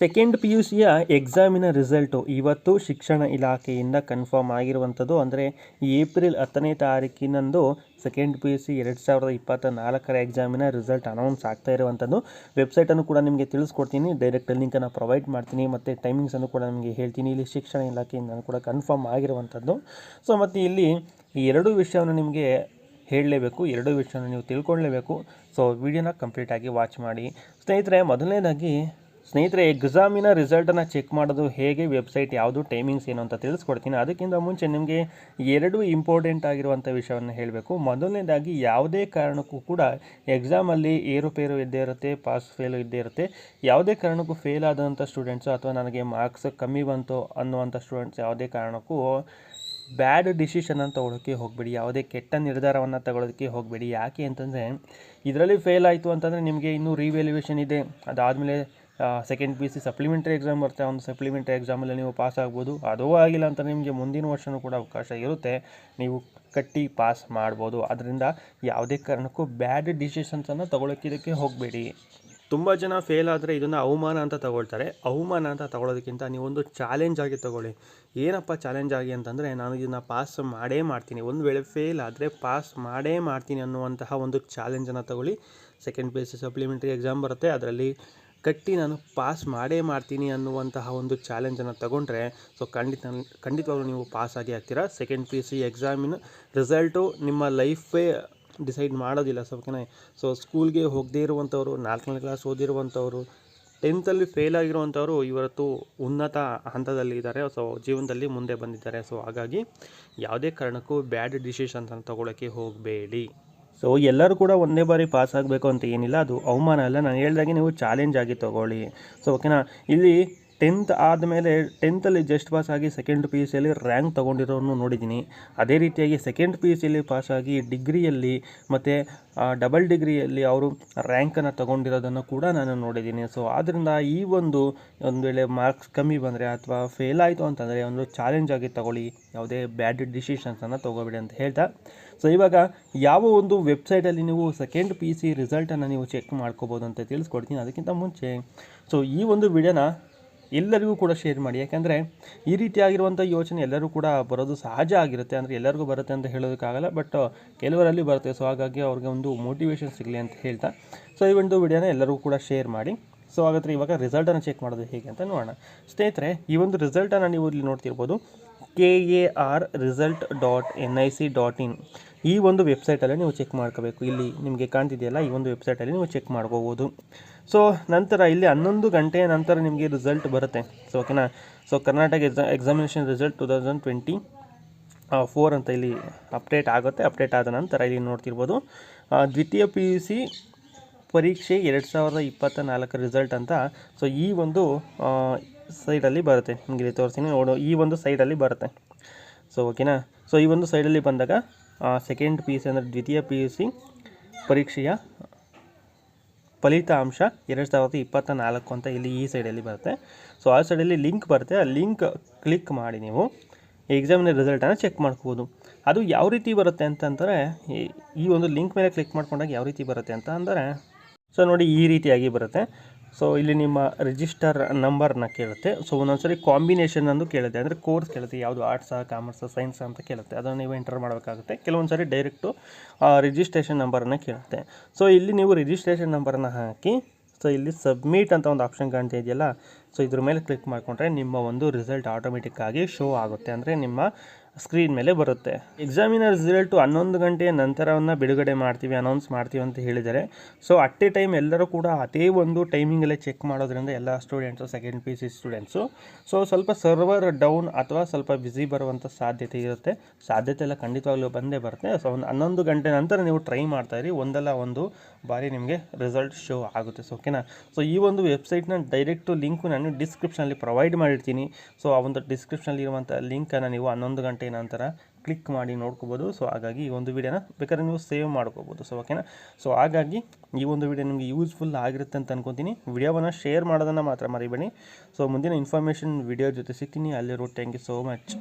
Second P you ಸಿಯ ಎಕ್ಸಾಮಿನ result ಇವತ್ತು ಶಿಕ್ಷಣ ಇಲಾಖೆಯಿಂದ ಕನ್ಫರ್ಮ್ ಆಗಿರುವಂಥದ್ದು. ಅಂದರೆ ಏಪ್ರಿಲ್ ಹತ್ತನೇ ತಾರೀಕಿನಂದು ಸೆಕೆಂಡ್ ಪಿ ಯು ಸಿ ಎರಡು ಸಾವಿರದ ಇಪ್ಪತ್ತ ನಾಲ್ಕರ ಎಕ್ಸಾಮಿನ ರಿಸಲ್ಟ್ ಅನೌನ್ಸ್ ಆಗ್ತಾ ಇರುವಂಥದ್ದು. ವೆಬ್ಸೈಟನ್ನು ಕೂಡ ನಿಮಗೆ ತಿಳಿಸ್ಕೊಡ್ತೀನಿ. ಡೈರೆಕ್ಟ್ ಲಿಂಕನ್ನು ಪ್ರೊವೈಡ್ ಮಾಡ್ತೀನಿ. ಮತ್ತು ಟೈಮಿಂಗ್ಸನ್ನು ಕೂಡ ನಿಮಗೆ ಹೇಳ್ತೀನಿ. ಇಲ್ಲಿ ಶಿಕ್ಷಣ ಇಲಾಖೆಯಿಂದ ಕೂಡ ಕನ್ಫರ್ಮ್ ಆಗಿರುವಂಥದ್ದು. ಸೊ, ಮತ್ತು ಇಲ್ಲಿ ಎರಡು ವಿಷಯವನ್ನು ನಿಮಗೆ ಹೇಳಲೇಬೇಕು. ಎರಡು ವಿಷಯವನ್ನು ನೀವು ತಿಳ್ಕೊಳ್ಳೇಬೇಕು. ಸೊ, ವಿಡಿಯೋನ ಕಂಪ್ಲೀಟಾಗಿ ವಾಚ್ ಮಾಡಿ. ಸ್ನೇಹಿತರೆ, ಮೊದಲನೇದಾಗಿ ಸ್ನೇಹಿತರೆ, ಎಕ್ಸಾಮಿನ ರಿಸಲ್ಟನ್ನು ಚೆಕ್ ಮಾಡೋದು ಹೇಗೆ, ವೆಬ್ಸೈಟ್ ಯಾವುದು, ಟೈಮಿಂಗ್ಸ್ ಏನು ಅಂತ ತಿಳಿಸ್ಕೊಡ್ತೀನಿ. ಅದಕ್ಕಿಂತ ಮುಂಚೆ ನಿಮಗೆ ಎರಡು ಇಂಪಾರ್ಟೆಂಟ್ ಆಗಿರುವಂಥ ವಿಷಯವನ್ನು ಹೇಳಬೇಕು. ಮೊದಲನೇದಾಗಿ, ಯಾವುದೇ ಕಾರಣಕ್ಕೂ ಕೂಡ ಎಕ್ಸಾಮಲ್ಲಿ ಏರುಪೇರು ಇದ್ದೇ ಇರುತ್ತೆ, ಪಾಸ್ ಫೇಲು ಇದ್ದೇ ಇರುತ್ತೆ. ಯಾವುದೇ ಕಾರಣಕ್ಕೂ ಫೇಲ್ ಆದಂಥ ಸ್ಟೂಡೆಂಟ್ಸು ಅಥವಾ ನನಗೆ ಮಾರ್ಕ್ಸ್ ಕಮ್ಮಿ ಬಂತು ಅನ್ನುವಂಥ ಸ್ಟೂಡೆಂಟ್ಸ್ ಯಾವುದೇ ಕಾರಣಕ್ಕೂ ಬ್ಯಾಡ್ ಡಿಸಿಷನ್ ತಗೊಳ್ಳೋಕ್ಕೆ ಹೋಗಬೇಡಿ. ಯಾವುದೇ ಕೆಟ್ಟ ನಿರ್ಧಾರವನ್ನು ತಗೊಳ್ಳೋದಕ್ಕೆ ಹೋಗಬೇಡಿ. ಯಾಕೆ ಅಂತಂದರೆ, ಇದರಲ್ಲಿ ಫೇಲ್ ಆಯಿತು ಅಂತಂದರೆ ನಿಮಗೆ ಇನ್ನೂ ರಿವ್ಯಾಲ್ಯೂಯೇಷನ್ ಇದೆ. ಅದಾದಮೇಲೆ second P C supplementary exam ಬರುತ್ತೆ. ಒಂದು ಸಪ್ಲಿಮೆಂಟ್ರಿ ಎಕ್ಸಾಮಲ್ಲಿ ನೀವು ಪಾಸ್ ಆಗ್ಬೋದು. ಅದೂ ಆಗಿಲ್ಲ ಅಂತ ನಿಮಗೆ ಮುಂದಿನ ವರ್ಷವೂ ಕೂಡ ಅವಕಾಶ ಇರುತ್ತೆ. ನೀವು ಕಟ್ಟಿ ಪಾಸ್ ಮಾಡ್ಬೋದು. ಅದರಿಂದ ಯಾವುದೇ ಕಾರಣಕ್ಕೂ ಬ್ಯಾಡ್ ಡಿಸಿಷನ್ಸನ್ನು ತೊಗೊಳಕ್ಕಿದಕ್ಕೆ ಹೋಗಬೇಡಿ. ತುಂಬ ಜನ ಫೇಲ್ ಆದರೆ ಇದನ್ನು ಅವಮಾನ ಅಂತ ತಗೊಳ್ತಾರೆ. ಅವಮಾನ ಅಂತ ತಗೊಳ್ಳೋದಕ್ಕಿಂತ ನೀವೊಂದು ಚಾಲೆಂಜ್ ಆಗಿ ತಗೊಳ್ಳಿ. ಏನಪ್ಪ ಚಾಲೆಂಜ್ ಆಗಿ ಅಂತಂದರೆ, ನಾನು ಇದನ್ನು ಪಾಸ್ ಮಾಡೇ ಮಾಡ್ತೀನಿ. ಒಂದು ವೇಳೆ ಫೇಲ್ ಆದರೆ ಪಾಸ್ ಮಾಡೇ ಮಾಡ್ತೀನಿ ಅನ್ನುವಂತಹ ಒಂದು ಚಾಲೆಂಜನ್ನು ತಗೊಳ್ಳಿ. Second P C supplementary exam ಬರುತ್ತೆ. ಅದರಲ್ಲಿ ಕಟ್ಟಿ ನಾನು ಪಾಸ್ ಮಾಡೇ ಮಾಡ್ತೀನಿ ಅನ್ನುವಂತಹ ಒಂದು ಚಾಲೆಂಜನ್ನು ತಗೊಂಡ್ರೆ ಸೊ ಖಂಡಿತ, ಖಂಡಿತವಾಗ್ಲೂ ನೀವು ಪಾಸ್ ಆಗಿ ಆಗ್ತೀರಾ. ಸೆಕೆಂಡ್ ಪಿ ಯು ಸಿ ಎಕ್ಸಾಮಿನ ರಿಸಲ್ಟು ನಿಮ್ಮ ಲೈಫೇ ಡಿಸೈಡ್ ಮಾಡೋದಿಲ್ಲ ಸೊ ಓಕೆನಾ ಸೊ ಸ್ಕೂಲ್ಗೆ ಹೋಗದೇ ಇರುವಂಥವ್ರು ನಾಲ್ಕನೇ ಕ್ಲಾಸ್ ಓದಿರುವಂಥವ್ರು ಟೆಂತಲ್ಲಿ ಫೇಲ್ ಆಗಿರುವಂಥವ್ರು ಇವತ್ತು ಉನ್ನತ ಹಂತದಲ್ಲಿ ಇದ್ದಾರೆ ಸೊ ಜೀವನದಲ್ಲಿ ಮುಂದೆ ಬಂದಿದ್ದಾರೆ. ಸೊ ಹಾಗಾಗಿ ಯಾವುದೇ ಕಾರಣಕ್ಕೂ ಬ್ಯಾಡ್ ಡಿಸಿಷನ್ಸನ್ನು ತಗೊಳ್ಳೋಕ್ಕೆ ಹೋಗಬೇಡಿ. ಸೊ ಎಲ್ಲರೂ ಕೂಡ ಒಂದೇ ಬಾರಿ ಪಾಸ್ ಆಗಬೇಕು ಅಂತ ಏನಿಲ್ಲ. ಅದು ಅವಮಾನ ಅಲ್ಲ. ನಾನು ಹೇಳ್ದಾಗೆ ನೀವು ಚಾಲೆಂಜ್ ಆಗಿ ತೊಗೊಳ್ಳಿ. ಸೊ ಓಕೆನಾ ಇಲ್ಲಿ ಟೆಂತ್ ಆದಮೇಲೆ ಟೆಂತಲ್ಲಿ ಜಸ್ಟ್ ಪಾಸ್ ಆಗಿ ಸೆಕೆಂಡ್ ಪಿ ಯು ಸಿಯಲ್ಲಿ ರ್ಯಾಂಕ್ ತೊಗೊಂಡಿರೋನು ನೋಡಿದ್ದೀನಿ. ಅದೇ ರೀತಿಯಾಗಿ ಸೆಕೆಂಡ್ ಪಿ ಯು ಸಿಯಲ್ಲಿ ಪಾಸಾಗಿ ಡಿಗ್ರಿಯಲ್ಲಿ ಮತ್ತು ಡಬಲ್ ಡಿಗ್ರಿಯಲ್ಲಿ ಅವರು ರ್ಯಾಂಕನ್ನು ತೊಗೊಂಡಿರೋದನ್ನು ಕೂಡ ನಾನು ನೋಡಿದ್ದೀನಿ. ಸೊ ಆದ್ದರಿಂದ ಈ ಒಂದು ಒಂದು ವೇಳೆ ಮಾರ್ಕ್ಸ್ ಕಮ್ಮಿ ಬಂದರೆ ಅಥವಾ ಫೇಲ್ ಆಯಿತು ಅಂತಂದರೆ ಒಂದು ಚಾಲೆಂಜ್ ಆಗಿ ತಗೊಳ್ಳಿ. ಯಾವುದೇ ಬ್ಯಾಡ್ ಡಿಸಿಷನ್ಸನ್ನು ತೊಗೋಬೇಡಿ ಅಂತ ಹೇಳ್ತಾ. ಸೊ ಇವಾಗ ಯಾವ ಒಂದು ವೆಬ್ಸೈಟಲ್ಲಿ ನೀವು ಸೆಕೆಂಡ್ ಪಿ ಸಿ ರಿಸಲ್ಟನ್ನು ನೀವು ಚೆಕ್ ಮಾಡ್ಕೋಬೋದು ಅಂತ ತಿಳಿಸ್ಕೊಡ್ತೀನಿ. ಅದಕ್ಕಿಂತ ಮುಂಚೆ. ಸೊ ಈ ಒಂದು ವಿಡಿಯೋನ ಎಲ್ಲರಿಗೂ ಕೂಡ ಶೇರ್ ಮಾಡಿ. ಯಾಕೆಂದರೆ ಈ ರೀತಿಯಾಗಿರುವಂಥ ಯೋಚನೆ ಎಲ್ಲರೂ ಕೂಡ ಬರೋದು ಸಹಜ ಆಗಿರುತ್ತೆ. ಅಂದರೆ ಎಲ್ಲರಿಗೂ ಬರುತ್ತೆ ಅಂತ ಹೇಳೋದಕ್ಕಾಗಲ್ಲ ಬಟ್ ಕೆಲವರಲ್ಲಿ ಬರುತ್ತೆ. ಸೊ ಹಾಗಾಗಿ ಅವ್ರಿಗೆ ಒಂದು ಮೋಟಿವೇಶನ್ ಸಿಗಲಿ ಅಂತ ಹೇಳ್ತಾ. ಸೊ ಈ ಒಂದು ವಿಡಿಯೋನ ಎಲ್ಲರಿಗೂ ಕೂಡ ಶೇರ್ ಮಾಡಿ. ಸೊ ಹಾಗಾದರೆ ಇವಾಗ ರಿಸಲ್ಟನ್ನು ಚೆಕ್ ಮಾಡೋದು ಹೇಗೆ ಅಂತ ನೋಡೋಣ. ಸ್ನೇಹಿತರೆ, ಈ ಒಂದು ರಿಸಲ್ಟನ್ನು ನೀವು ಇಲ್ಲಿ ನೋಡ್ತಿರ್ಬೋದು. K A R result dot N I C dot in ಈ ಒಂದು ವೆಬ್ಸೈಟಲ್ಲಿ ನೀವು ಚೆಕ್ ಮಾಡ್ಕೋಬೇಕು. ಇಲ್ಲಿ ನಿಮಗೆ ಕಾಣ್ತಿದೆಯಲ್ಲ, ಈ ಒಂದು ವೆಬ್ಸೈಟಲ್ಲಿ ನೀವು ಚೆಕ್ ಮಾಡ್ಕೋಬೋದು. ಸೊ ನಂತರ ಇಲ್ಲಿ ಹನ್ನೊಂದು ಗಂಟೆಯ ನಂತರ ನಿಮಗೆ ರಿಸಲ್ಟ್ ಬರುತ್ತೆ. ಸೊ ಓಕೆನಾ? So Karnataka exa examination result two thousand twenty four ಅಂತ ಇಲ್ಲಿ ಅಪ್ಡೇಟ್ ಆಗುತ್ತೆ. ಅಪ್ಡೇಟ್ ಆದ ನಂತರ ಇಲ್ಲಿ ನೋಡ್ತಿರ್ಬೋದು. ದ್ವಿತೀಯ ಪಿ ಯು ಸಿ ಪರೀಕ್ಷೆ ಎರಡು ಸಾವಿರದ ಇಪ್ಪತ್ತ ನಾಲ್ಕರ ರಿಸಲ್ಟ್ ಅಂತ. ಸೊ ಈ ಒಂದು ಸೈಡಲ್ಲಿ ಬರುತ್ತೆ. ನಿಮಗೆ ಇಲ್ಲಿ ತೋರಿಸ್ತೀನಿ. ನೋಡು, ಈ ಒಂದು ಸೈಡಲ್ಲಿ ಬರುತ್ತೆ. ಸೊ ಓಕೆನಾ ಸೊ ಈ ಒಂದು ಸೈಡಲ್ಲಿ ಬಂದಾಗ ಸೆಕೆಂಡ್ ಪಿ ಯು ಸಿ ಅಂದರೆ ದ್ವಿತೀಯ ಪಿ ಯು ಸಿ ಪರೀಕ್ಷೆಯ ಫಲಿತಾಂಶ ಎರಡು ಸಾವಿರದ ಇಪ್ಪತ್ತ ನಾಲ್ಕು ಅಂತ ಇಲ್ಲಿ ಈ ಸೈಡಲ್ಲಿ ಬರುತ್ತೆ. ಸೊ ಆ ಸೈಡಲ್ಲಿ ಲಿಂಕ್ ಬರುತ್ತೆ. ಆ ಲಿಂಕ್ ಕ್ಲಿಕ್ ಮಾಡಿ ನೀವು ಎಕ್ಸಾಮಿನ ರಿಸಲ್ಟನ್ನು ಚೆಕ್ ಮಾಡ್ಕೋಬೋದು. ಅದು ಯಾವ ರೀತಿ ಬರುತ್ತೆ ಅಂತಂದರೆ, ಈ- ಒಂದು ಲಿಂಕ್ ಮೇಲೆ ಕ್ಲಿಕ್ ಮಾಡ್ಕೊಂಡಾಗ ಯಾವ ರೀತಿ ಬರುತ್ತೆ ಅಂತ ಅಂದರೆ ಸೊ ನೋಡಿ ಈ ರೀತಿಯಾಗಿ ಬರುತ್ತೆ. ಸೊ ಇಲ್ಲಿ ನಿಮ್ಮ ರಿಜಿಸ್ಟರ್ ನಂಬರ್ನ ಕೇಳುತ್ತೆ. ಸೊ ಒಂದೊಂದ್ಸರಿ ಕಾಂಬಿನೇಷನ್ ಅಂದು ಕೇಳುತ್ತೆ. ಅಂದರೆ ಕೋರ್ಸ್ ಕೇಳುತ್ತೆ. ಯಾವುದು ಆರ್ಟ್ಸಾ ಕಾಮರ್ಸ್ ಸೈನ್ಸ್ ಅಂತ ಕೇಳುತ್ತೆ. ಅದನ್ನು ನೀವು ಎಂಟರ್ ಮಾಡಬೇಕಾಗುತ್ತೆ. ಕೆಲವೊಂದು ಸರಿ ಡೈರೆಕ್ಟು ರಿಜಿಸ್ಟ್ರೇಷನ್ ನಂಬರನ್ನು ಕೇಳುತ್ತೆ. ಸೊ ಇಲ್ಲಿ ನೀವು ರಿಜಿಸ್ಟ್ರೇಷನ್ ನಂಬರನ್ನು ಹಾಕಿ ಸೊ ಇಲ್ಲಿ ಸಬ್ಮಿಟ್ ಅಂತ ಒಂದು ಆಪ್ಷನ್ ಕಾಣ್ತಾ ಇದೆಯಲ್ಲ? ಸೊ ಇದ್ರ ಮೇಲೆ ಕ್ಲಿಕ್ ಮಾಡಿಕೊಂಡ್ರೆ ನಿಮ್ಮ ಒಂದು ರಿಸಲ್ಟ್ ಆಟೋಮೆಟಿಕ್ಕಾಗಿ ಶೋ ಆಗುತ್ತೆ. ಅಂದರೆ ನಿಮ್ಮ ಸ್ಕ್ರೀನ್ ಮೇಲೆ ಬರುತ್ತೆ. ಎಕ್ಸಾಮಿನ ರಿಸಲ್ಟು ಹನ್ನೊಂದು ಗಂಟೆಯ ನಂತರವನ್ನು ಬಿಡುಗಡೆ ಮಾಡ್ತೀವಿ ಅನೌನ್ಸ್ ಮಾಡ್ತೀವಿ ಅಂತ ಹೇಳಿದ್ದಾರೆ. ಸೊ ಅಟ್ ಎ ಟೈಮ್ ಎಲ್ಲರೂ ಕೂಡ ಅದೇ ಒಂದು ಟೈಮಿಂಗಲ್ಲೇ ಚೆಕ್ ಮಾಡೋದ್ರಿಂದ ಎಲ್ಲ students second P C students so ಸ್ವಲ್ಪ ಸರ್ವರ್ ಡೌನ್ ಅಥವಾ ಸ್ವಲ್ಪ ಬ್ಯುಸಿ ಬರುವಂಥ ಸಾಧ್ಯತೆ ಇರುತ್ತೆ. ಸಾಧ್ಯತೆ ಎಲ್ಲ ಖಂಡಿತವಾಗ್ಲೂ ಬಂದೇ ಬರುತ್ತೆ. ಸೊ ಒಂದು ಹನ್ನೊಂದು ಗಂಟೆ ನಂತರ ನೀವು ಟ್ರೈ ಮಾಡ್ತಾ ಇರಿ. ಒಂದಲ್ಲ ಒಂದು ಬಾರಿ ನಿಮಗೆ ರಿಸಲ್ಟ್ ಶೋ ಆಗುತ್ತೆ. ಸೊ ಓಕೆನಾ ಸೊ ಈ ಒಂದು ವೆಬ್ಸೈಟ್ನ ಡೈರೆಕ್ಟು ಲಿಂಕು ನಾನು ಡಿಸ್ಕ್ರಿಪ್ಷನಲ್ಲಿ ಪ್ರೊವೈಡ್ ಮಾಡಿರ್ತೀನಿ. ಸೊ ಆ ಒಂದು ಡಿಸ್ಕ್ರಿಪ್ಷನಲ್ಲಿ ಇರುವಂಥ ಲಿಂಕನ್ನು ನೀವು ಹನ್ನೊಂದು ಗಂಟೆ ನಂತರ ಕ್ಲಿಕ್ ಮಾಡಿ ನೋಡ್ಕೋಬೋದು. ಸೊ ಹಾಗಾಗಿ ಈ ಒಂದು ವಿಡಿಯೋನ ಬೇಕಾದ್ರೆ ನೀವು ಸೇವ್ ಮಾಡ್ಕೋಬೋದು. ಸೊ ಓಕೆನಾ ಸೊ ಹಾಗಾಗಿ ಈ ಒಂದು ವಿಡಿಯೋ ನಿಮಗೆ ಯೂಸ್ಫುಲ್ ಆಗಿರುತ್ತೆ ಅಂತ ಅನ್ಕೊತೀನಿ. ವಿಡಿಯೋವನ್ನು ಶೇರ್ ಮಾಡೋದನ್ನು ಮಾತ್ರ ಮರಿಬೇಡಿ. ಸೊ ಮುಂದಿನ ಇನ್ಫಾರ್ಮೇಷನ್ ವಿಡಿಯೋ ಜೊತೆ ಸಿಗ್ತೀನಿ. ಅಲ್ಲಿರೋ ಥ್ಯಾಂಕ್ ಯು ಸೋ ಮಚ್